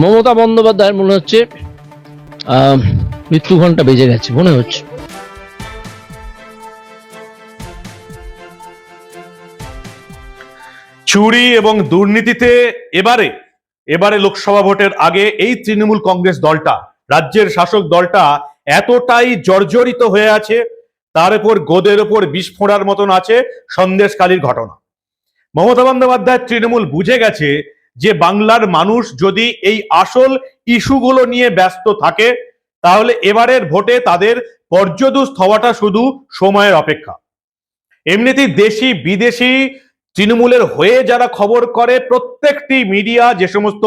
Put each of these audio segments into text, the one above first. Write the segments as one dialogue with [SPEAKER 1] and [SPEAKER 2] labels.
[SPEAKER 1] মমতা বন্দ্যোপাধ্যায়ের মনে হচ্ছে মৃত্যু ঘণ্টা বেজে গেছে, মনে হচ্ছে।
[SPEAKER 2] চুরি এবং দুর্নীতিতে এবারে এবারে লোকসভা ভোটের আগে এই তৃণমূল কংগ্রেস দলটা, রাজ্যের শাসক দলটা এতটাই জর্জরিত হয়ে আছে, তার উপর গোদের ওপর বিস্ফোড়ার মতন আছে সন্দেশকালীর ঘটনা। মমতা বন্দ্যোপাধ্যায় তৃণমূল বুঝে গেছে যে বাংলার মানুষ যদি এই আসল ইস্যুগুলো নিয়ে ব্যস্ত থাকে, তাহলে এবারের ভোটে তাদের পর্যদুস্ত হওয়াটা শুধু সময়ের অপেক্ষা। এমনিতেই দেশি, বিদেশি, তৃণমূলের হয়ে যারা খবর করে, প্রত্যেকটি মিডিয়া যে সমস্ত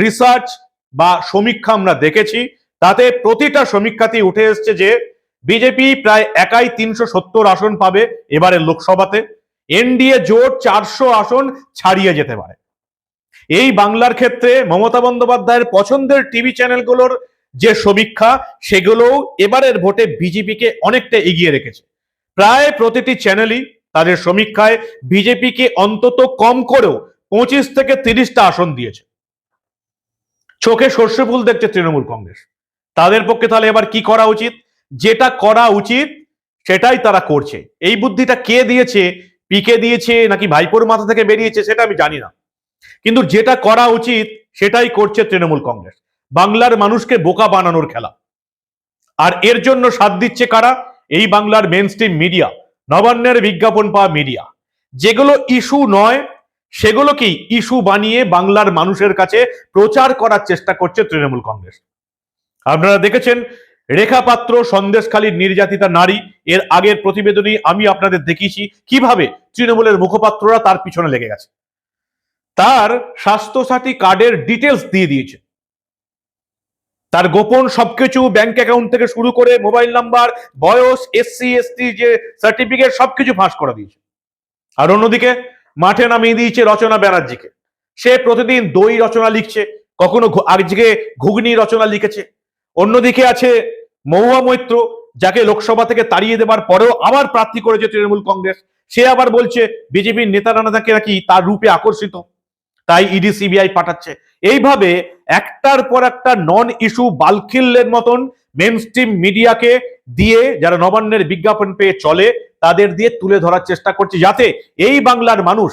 [SPEAKER 2] রিসার্চ বা সমীক্ষা আমরা দেখেছি, তাতে প্রতিটা সমীক্ষাতেই উঠে এসছে যে বিজেপি প্রায় একাই তিনশো সত্তর আসন পাবে এবারের লোকসভাতে। এনডিএ জোট চারশো আসন ছাড়িয়ে যেতে পারে। এই বাংলার ক্ষেত্রে মমতা বন্দ্যোপাধ্যায়ের পছন্দের টিভি চ্যানেলগুলোর যে সমীক্ষা, সেগুলোও এবারের ভোটে বিজেপিকে অনেকটা এগিয়ে রেখেছে। প্রায় প্রতিটি চ্যানেলই তাদের সমীক্ষায় বিজেপিকে অন্তত কম করেও পঁচিশ থেকে তিরিশটা আসন দিয়েছে। চোখে সর্ষে ফুল দেখছে তৃণমূল কংগ্রেস। তাদের পক্ষে তাহলে এবার কি করা উচিত? যেটা করা উচিত, সেটাই তারা করছে। এই বুদ্ধিটা কে দিয়েছে? পিকে দিয়েছে নাকি ভাইপোর মাথা থেকে বেরিয়েছে, সেটা আমি জানি না। কিন্তু যেটা করা উচিত, সেটাই করছে তৃণমূল কংগ্রেস। বাংলার মানুষকে বোকা বানানোর খেলা। আর এর জন্য সাথ দিচ্ছে কারা? এই বাংলার মেন মিডিয়া নবান্নের বিজ্ঞাপন পাওয়া মিডিয়া যেগুলো ইস্যু নয় সেগুলোকেই ইস্যু বানিয়ে বাংলার মানুষের কাছে প্রচার করার চেষ্টা করছে তৃণমূল কংগ্রেস। আপনারা দেখেছেন, রেখা পাত্র সন্দেশখালীর নির্যাতিতা নারী, এর আগের প্রতিবেদনে আমি আপনাদের দেখিয়েছি কীভাবে তৃণমূলের মুখপাত্ররা তার পিছনে লেগে গেছে। তার স্বাস্থ্যসাথী কার্ডের ডিটেলস দিয়ে দিয়েছে। তার গোপন সবকিছু ব্যাংক অ্যাকাউন্ট থেকে শুরু করে মোবাইল নাম্বার বয়স এসসি এসটি যে সার্টিফিকেট সবকিছু ফাঁস করে দিয়েছে। আর অন্যদিকে মাঠে নামিয়ে দিয়েছে রচনা ব্যানার্জিকে। সে প্রতিদিন দই রচনা লিখছে, কখনো আজকে ঘুগনি রচনা লিখেছে। অন্যদিকে আছে মহুয়া মৈত্র, যাকে লোকসভা থেকে তাড়িয়ে দেবার পরেও আবার প্রার্থী করেছে তৃণমূল কংগ্রেস। সে আবার বলছে, বিজেপির নেতারা নাকি তার রূপে আকর্ষিত। তাই ইডি সিবিআই পাঠাচ্ছে। এইভাবে একটার পর একটা নন ইস্যু বালখিল্যের মতন মেন স্ট্রিম মিডিয়াকে দিয়ে যারা নবান্নের বিজ্ঞাপন পেয়ে চলে, তাদের দিয়ে তুলে ধরার চেষ্টা করছে যাতে এই বাংলার মানুষ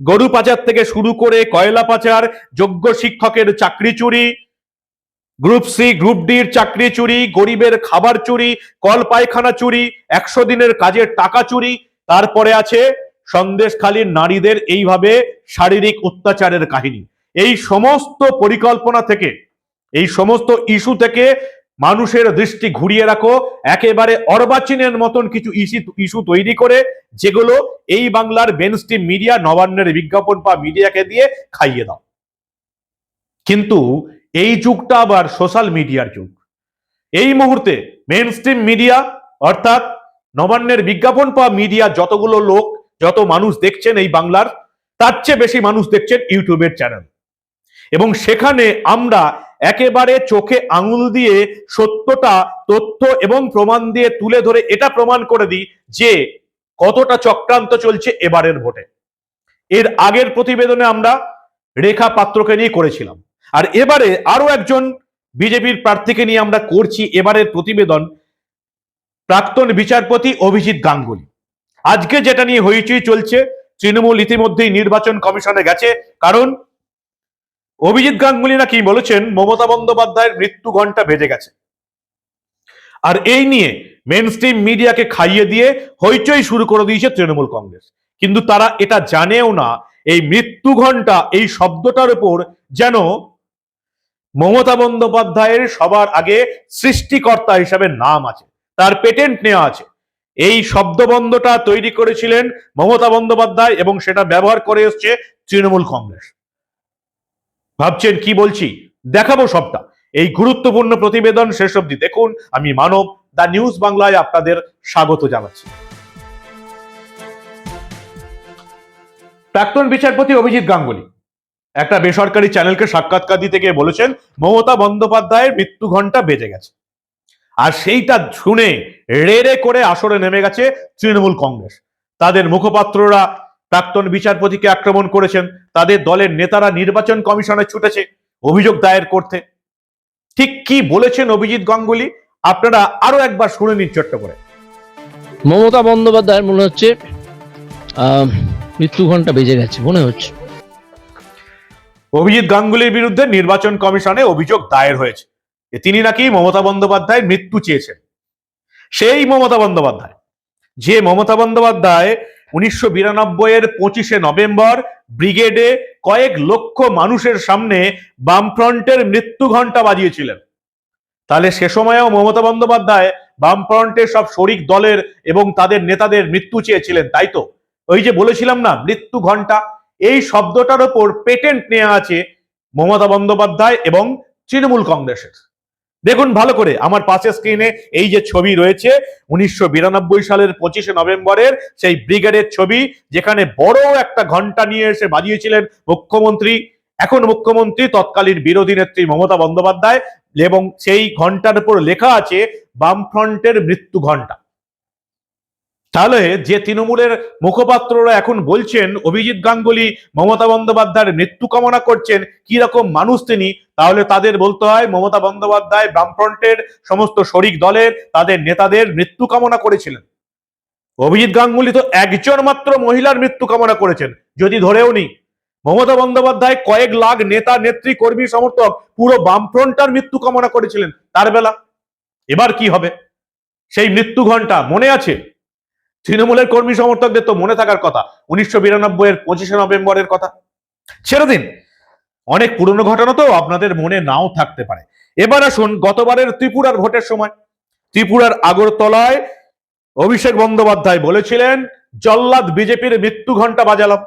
[SPEAKER 2] গরু পাচার থেকে শুরু করে কয়লা পাচার, যোগ্য শিক্ষকের চাকরি চুরি, গ্রুপ সি, গ্রুপ ডির চাকরি চুরি, গরিবের খাবার চুরি, কল পায়খানা চুরি, একশো দিনের কাজের টাকা চুরি, তারপরে আছে সন্দেশখালীর নারীদের এইভাবে শারীরিক অত্যাচারের কাহিনী। এই সমস্ত পরিকল্পনা থেকে, এই সমস্ত ইস্যু থেকে মানুষের দৃষ্টি ঘুরিয়ে রাখো। একেবারে অর্বাচীনের মতন কিছু ইস্যু ইস্যু তৈরি করে, যেগুলো এই বাংলার বেনস্ট্রিম মিডিয়া নবান্নের বিজ্ঞাপন বা মিডিয়াকে দিয়ে খাইয়ে দাও। কিন্তু এই যুগটা আবার সোশ্যাল মিডিয়ার যুগ। এই মুহূর্তে মেন মিডিয়া অর্থাৎ নবান্নের বিজ্ঞাপন পাওয়া মিডিয়া যতগুলো লোক যত মানুষ দেখছেন এই বাংলার, তার চেয়ে বেশি মানুষ দেখছেন ইউটিউবের চ্যানেল এবং সেখানে আমরা একেবারে চোখে আঙুল দিয়ে সত্যটা তথ্য এবং প্রমাণ দিয়ে তুলে ধরে এটা প্রমাণ করে দিই যে কতটা চক্রান্ত চলছে এবারের ভোটে। এর আগের প্রতিবেদনে আমরা রেখা পাত্রকে নিয়ে করেছিলাম। আর এবারে আরও একজন বিজেপির প্রার্থীকে নিয়ে আমরা করছি এবারের প্রতিবেদন প্রাক্তন বিচারপতি অভিজিৎ গাঙ্গুলি। আজকে যেটা নিয়ে হইচই চলছে, তৃণমূল ইতিমধ্যেই নির্বাচন কমিশনে গেছে। কারণ অভিজিৎ গাঙ্গুলি নাকি বলেছেন, মমতা বন্দ্যোপাধ্যায়ের মৃত্যু ঘণ্টা বেজে গেছে। আর এই নিয়ে মেন স্ট্রিম মিডিয়াকে খাইয়ে দিয়ে হইচই শুরু করে দিয়েছে তৃণমূল কংগ্রেস। কিন্তু তারা এটা জানেও না, এই মৃত্যু ঘণ্টা এই শব্দটার উপর যেন মমতা বন্দ্যোপাধ্যায়ের সবার আগে সৃষ্টিকর্তা হিসাবে নাম আছে, তার পেটেন্ট নেওয়া আছে। এই শব্দবন্ধটা তৈরি করেছিলেন মমতা বন্দ্যোপাধ্যায় এবং সেটা ব্যবহার করে এসছে তৃণমূল কংগ্রেস। ভাবছেন কি বলছি? দেখাবো সবটা। এই গুরুত্বপূর্ণ প্রতিবেদন শেষ অবধি দেখুন। আমি মানব, দা নিউজ বাংলায় আপনাদের স্বাগত জানাচ্ছি। প্রাক্তন বিচারপতি অভিজিৎ গাঙ্গুলি একটা বেসরকারি চ্যানেলকে সাক্ষাৎকার দিতে গিয়ে বলেছেন, মমতা বন্দ্যোপাধ্যায়ের মৃত্যু ঘণ্টা বেজে গেছে। আর সেইটা শুনে রেড়ে করে আসরে নেমে গেছে তৃণমূল কংগ্রেস। তাদের মুখপাত্ররা প্রাক্তন বিচারপতিকে আক্রমণ করেছেন তাদের দলের নেতারা নির্বাচন কমিশনে ছুটেছে অভিযোগ দায়ের করতে। ঠিক কি বলেছেন অভিজিৎ গাঙ্গুলি? আপনারা আরও একবার শুনে নিন ছোট্ট করে।
[SPEAKER 1] মমতা বন্দ্যোপাধ্যায়ের মনে হচ্ছে আহ, মৃত্যু ঘণ্টা বেজে গেছে মনে হচ্ছে।
[SPEAKER 2] অভিজিৎ গাঙ্গুলির বিরুদ্ধে নির্বাচন কমিশনে অভিযোগ দায়ের হয়েছে। তিনি নাকি মমতা বন্দ্যোপাধ্যায় মৃত্যু চেয়েছেন। সেই মমতা বন্দ্যোপাধ্যায়, যে মমতা বন্দ্যোপাধ্যায় উনিশশো বিরানব্বই এর পঁচিশে নভেম্বর ব্রিগেডে কয়েক লক্ষ মানুষের সামনে বামফ্রন্টের মৃত্যু ঘণ্টা বাজিয়েছিলেন। তাহলে সে সময়েও মমতা বন্দ্যোপাধ্যায় বামফ্রন্টের সব শরিক দলের এবং তাদের নেতাদের মৃত্যু চেয়েছিলেন, তাই তো? ওই যে বলেছিলাম না, মৃত্যু ঘণ্টা, এই শব্দটার ওপর পেটেন্ট নেওয়া আছে মমতা বন্দ্যোপাধ্যায় এবং তৃণমূল কংগ্রেসের। দেখুন ভালো করে, আমার পাশে স্ক্রিনে এই যে ছবি রয়েছে, উনিশশো বিরানব্বই সালের পঁচিশে নভেম্বরের সেই ব্রিগেডের ছবি, যেখানে বড় একটা ঘণ্টা নিয়ে এসে বাজিয়েছিলেন মুখ্যমন্ত্রী। এখন মুখ্যমন্ত্রী, তৎকালীন বিরোধী নেত্রী মমতা বন্দ্যোপাধ্যায়, এবং সেই ঘণ্টার উপর লেখা আছে, বামফ্রন্টের মৃত্যু ঘণ্টা তাহলে যে তৃণমূলের মুখপাত্ররা এখন বলছেন, অভিজিৎ গাঙ্গুলি, মমতা বন্দ্যোপাধ্যায়ের মৃত্যু কামনা করছেন, কি রকম মানুষ তিনি, তাহলে তাদের বলতে হয়, মমতা বন্দ্যোপাধ্যায় বামফ্রন্টের সমস্ত শরিক দলের, তাদের নেতাদের মৃত্যু কামনা করেছিলেন। অভিজিৎ গাঙ্গুলি তো একজন মাত্র মহিলার মৃত্যু কামনা করেছেন, যদি ধরেও নি। মমতা বন্দ্যোপাধ্যায় কয়েক লাখ নেতা, নেত্রী, কর্মী, সমর্থক, পুরো বামফ্রন্টার মৃত্যু কামনা করেছিলেন, তার বেলা। এবার কি হবে? সেই মৃত্যু ঘণ্টা মনে আছে? তৃণমূলের কর্মী সমর্থকদের তো মনে থাকার কথা। উনিশশো বিরানব্বই এর পঁচিশে নভেম্বরের কথা। ছেড়ে দিন। অনেক পুরনো ঘটনা তো আপনাদের মনে নাও থাকতে পারে। এবার আসুন গতবারের ত্রিপুরার ভোটের সময়। ত্রিপুরার আগরতলায় অভিষেক বন্দ্যোপাধ্যায় বলেছিলেন, জল্লাদ বিজেপির মৃত্যু ঘণ্টা বাজালাম।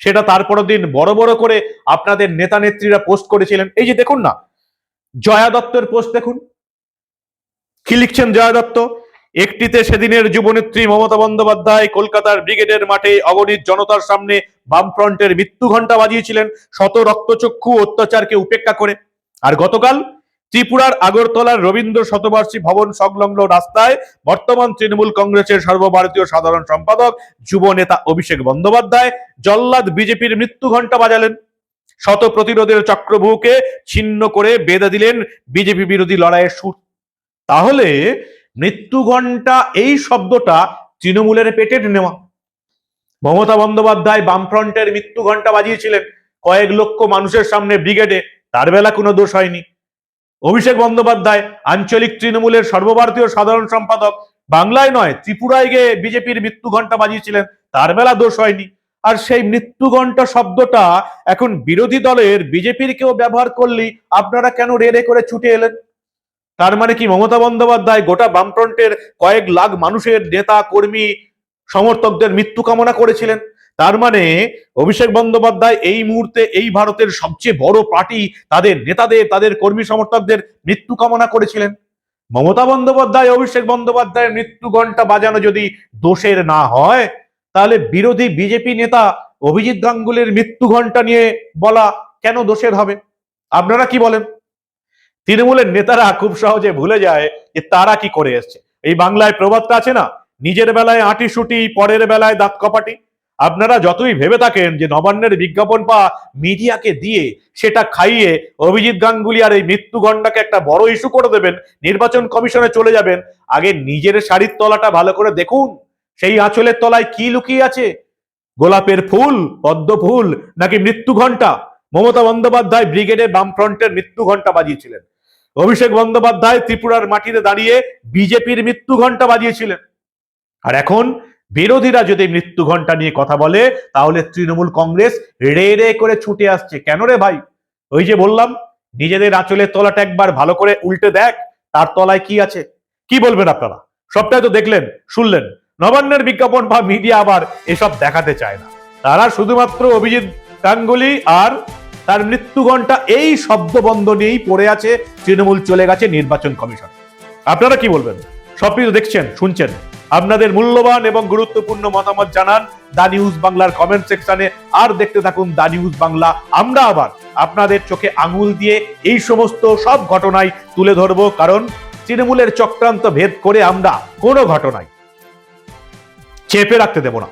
[SPEAKER 2] সেটা তারপরের দিন বড় বড় করে আপনাদের নেতা নেত্রীরা পোস্ট করেছিলেন। এই যে দেখুন না, জয়া দত্তের পোস্ট দেখুন। কি লিখছেন জয়া দত্ত? একটিতে সেদিনের যুবনেত্রী মমতা বন্দ্যোপাধ্যায় কলকাতার ব্রিগেডের মাঠে অগণিত জনতার সামনে বামফ্রন্টের মৃত্যু ঘণ্টা বাজিয়েছিলেন। শত রক্তচক্ষু অত্যাচারকে উপেক্ষা করে। আর গতকাল ত্রিপুরার আগরতলার রবীন্দ্র শতবার্ষী ভবন সংলগ্ন রাস্তায় বর্তমান তৃণমূল কংগ্রেসের সর্বভারতীয় সাধারণ সম্পাদক যুব নেতা অভিষেক বন্দ্যোপাধ্যায় জল্লাদ বিজেপির মৃত্যু ঘণ্টা বাজালেন। শত প্রতিরোধের চক্রভূকে ছিন্ন করে বেঁধে দিলেন বিজেপি বিরোধী লড়াইয়ের সুর। তাহলে মৃত্যু ঘণ্টা এই শব্দটা তৃণমূলের পেটের নেওয়া। মমতা বন্দ্যোপাধ্যায় বামফ্রন্টের মৃত্যু ঘণ্টা বাজিয়েছিলেন কয়েক লক্ষ মানুষের সামনে ব্রিগেডে, তার বেলা কোনো দোষ হয়নি। অভিষেক বন্দ্যোপাধ্যায় আঞ্চলিক তৃণমূলের সর্বভারতীয় সাধারণ সম্পাদক, বাংলায় নয়, ত্রিপুরায় গিয়ে বিজেপির মৃত্যু ঘণ্টা বাজিয়েছিলেন, তার বেলা দোষ হয়নি। আর সেই মৃত্যু ঘণ্টা শব্দটা এখন বিরোধী দলের বিজেপির কেউ ব্যবহার করলেই আপনারা কেন রেড়ে করে ছুটে এলেন? তার মানে কি মমতা বন্দ্যোপাধ্যায় গোটা বামফ্রন্টের কয়েক লাখ মানুষের নেতা, কর্মী, সমর্থকদের মৃত্যু কামনা করেছিলেন। তার মানে অভিষেক বন্দ্যোপাধ্যায় এই মুহূর্তে এই ভারতের সবচেয়ে বড় পার্টি, তাদের নেতাদের, তাদের কর্মী সমর্থকদের মৃত্যু কামনা করেছিলেন। মমতা বন্দ্যোপাধ্যায়, অভিষেক বন্দ্যোপাধ্যায়ের মৃত্যু ঘণ্টা বাজানো যদি দোষের না হয়, তাহলে বিরোধী বিজেপি নেতা অভিজিৎ গাঙ্গুলির মৃত্যু ঘণ্টা নিয়ে বলা কেন দোষের হবে? আপনারা কি বলেন? তৃণমূলের নেতারা খুব সহজে ভুলে যায় যে তারা কি করে এসছে। এই বাংলায় প্রবাদটা আছে না? নিজের বেলায় আটি সুটি, পরের বেলায় দাঁত কপাটি। আপনারা যতই ভেবে থাকেন যে নবান্নের বিজ্ঞাপন পা মিডিয়াকে দিয়ে সেটা খাইয়ে অভিজিৎ গাঙ্গুলি আর এই মৃত্যু গণ্ডাকে একটা বড় ইস্যু করে দেবেন, নির্বাচন কমিশনে চলে যাবেন, আগে নিজের শাড়ির তলাটা ভালো করে দেখুন, সেই আঁচলের তলায় কি লুকিয়ে আছে? গোলাপের ফুল, পদ্ম ফুল, নাকি মৃত্যু ঘণ্টা? মমতা বন্দ্যোপাধ্যায় ব্রিগেডে বামফ্রন্টের মৃত্যু ঘণ্টা বাজিয়েছিলেন। অভিষেক বন্দ্যোপাধ্যায় ত্রিপুরার মাটিতে দাঁড়িয়ে বিজেপির মৃত্যু ঘণ্টা বাজিয়েছিলেন। আর এখন বিরোধীরা যদি মৃত্যু ঘণ্টা নিয়ে কথা বলে, তাহলে তৃণমূল কংগ্রেস রে রে করে ছুটে আসছে। কেন রে ভাই? ওই যে বললাম, নিজেদের আঁচলের তলাটা একবার ভালো করে উল্টে দেখ, তার তলায় কি আছে? কি বলবেন আপনারা? সবটাই তো দেখলেন, শুনলেন। নবান্নের বিজ্ঞাপন বা মিডিয়া আবার এসব দেখাতে চায় না। তারা শুধুমাত্র অভিজিৎ গাঙ্গুলি আর তার মৃত্যু ঘণ্টা এই শব্দবন্ধ নিয়েই পড়ে আছে, তৃণমূল চলে গেছে নির্বাচন কমিশন। আপনারা কি বলবেন? সবই তো দেখছেন, শুনছেন? আপনাদের মূল্যবান এবং গুরুত্বপূর্ণ মতামত জানান, দা নিউজ বাংলার কমেন্ট সেকশনে আর দেখতে থাকুন দা নিউজ বাংলা। আমরা আবার আপনাদের চোখে আঙুল দিয়ে এই সমস্ত সব ঘটনায় তুলে ধরবো, কারণ তৃণমূলের চক্রান্ত ভেদ করে আমরা কোনো ঘটনায় চেপে রাখতে দেব না।